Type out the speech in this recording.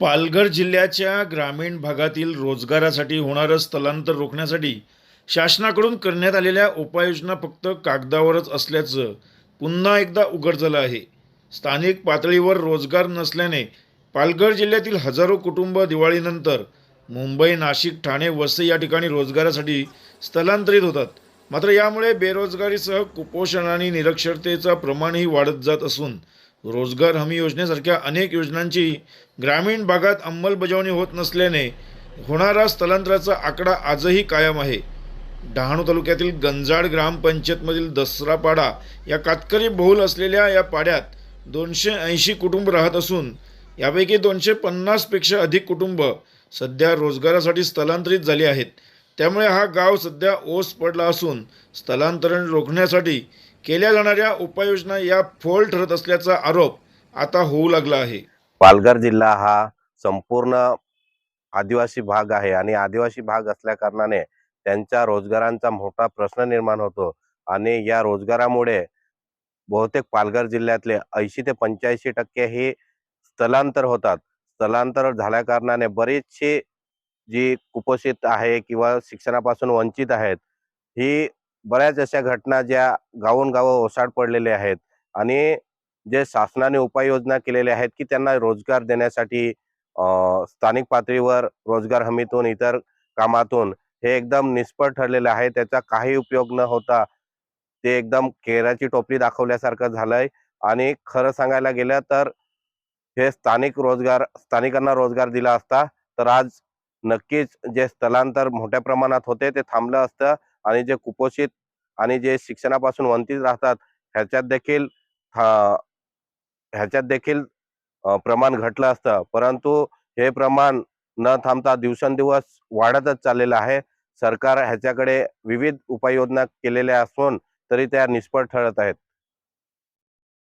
पालघर जिल्ह्याच्या ग्रामीण भागातील रोजगारासाठी होणारं स्थलांतर रोखण्यासाठी शासनाकडून करण्यात आलेल्या उपाययोजना फक्त कागदावरच असल्याचं पुन्हा एकदा उघड झालं आहे. स्थानिक पातळीवर रोजगार नसल्याने पालघर जिल्ह्यातील हजारो कुटुंब दिवाळीनंतर मुंबई नाशिक ठाणे वसई या ठिकाणी रोजगारासाठी स्थलांतरित होतात. मात्र यामुळे बेरोजगारीसह कुपोषण आणि निरक्षरतेचं प्रमाणही वाढत जात असून रोजगार हमी योजनेसारख्या अनेक योजनांची ग्रामीण भागात अंमलबजावणी होत नसल्याने होणारा स्थलांतराचा आकडा आजही कायम आहे. डहाणू तालुक्यातील गंजाड ग्रामपंचायतमधील दसरापाडा या कातकरी बहुल असलेल्या या पाड्यात दोनशे ऐंशी कुटुंब राहत असून यापैकी दोनशे पन्नासपेक्षा अधिक कुटुंब सध्या रोजगारासाठी स्थलांतरित झाली आहेत. त्यामुळे हा गाव सध्या ओस पडला असून स्थलांतरण रोखण्यासाठी केल्या जाणाऱ्या उपाययोजना या फोल ठरत असल्याचा आरोप आता होऊ लागला आहे. पालघर जिल्हा हा संपूर्ण आदिवासी भाग आहे आणि आदिवासी भाग असल्या कारणाने त्यांच्या रोजगारांचा मोठा प्रश्न निर्माण होतो आणि या रोजगारामुळे बहुतेक पालघर जिल्ह्यातले ऐंशी ते पंच्याऐंशी टक्के हे स्थलांतर होतात. स्थलांतर झाल्या कारणाने बरेचसे जी कुपोषित आहे किंवा शिक्षणापासून वंचित आहेत ही बऱ्याच अशा घटना ज्या गावून ओसाड पडलेल्या आहेत आणि जे शासनाने उपाययोजना केलेल्या आहेत की त्यांना रोजगार देण्यासाठी स्थानिक पातळीवर रोजगार हमीतून इतर कामातून हे एकदम निष्फळ ठरलेलं आहे. त्याचा काही उपयोग न होता ते एकदम केराची टोपली दाखवल्यासारखं झालंय आणि खरं सांगायला गेलं तर हे स्थानिक रोजगार स्थानिकांना रोजगार दिला असता तर आज नक्कीच जे स्थलांतर मोठ्या प्रमाणात होते ते थांबलं असतं आणि जे कुपोषित आणि जे शिक्षणापासून वंचित राहतात ह्याच्यात देखील ह्याच्यात देखील प्रमाण घटलं असतं. परंतु हे प्रमाण न थांबता दिवसेंदिवस वाढतच चाललेलं आहे. सरकार ह्याच्याकडे विविध उपाययोजना केलेल्या असून तरी त्या निष्फळ ठरत आहेत.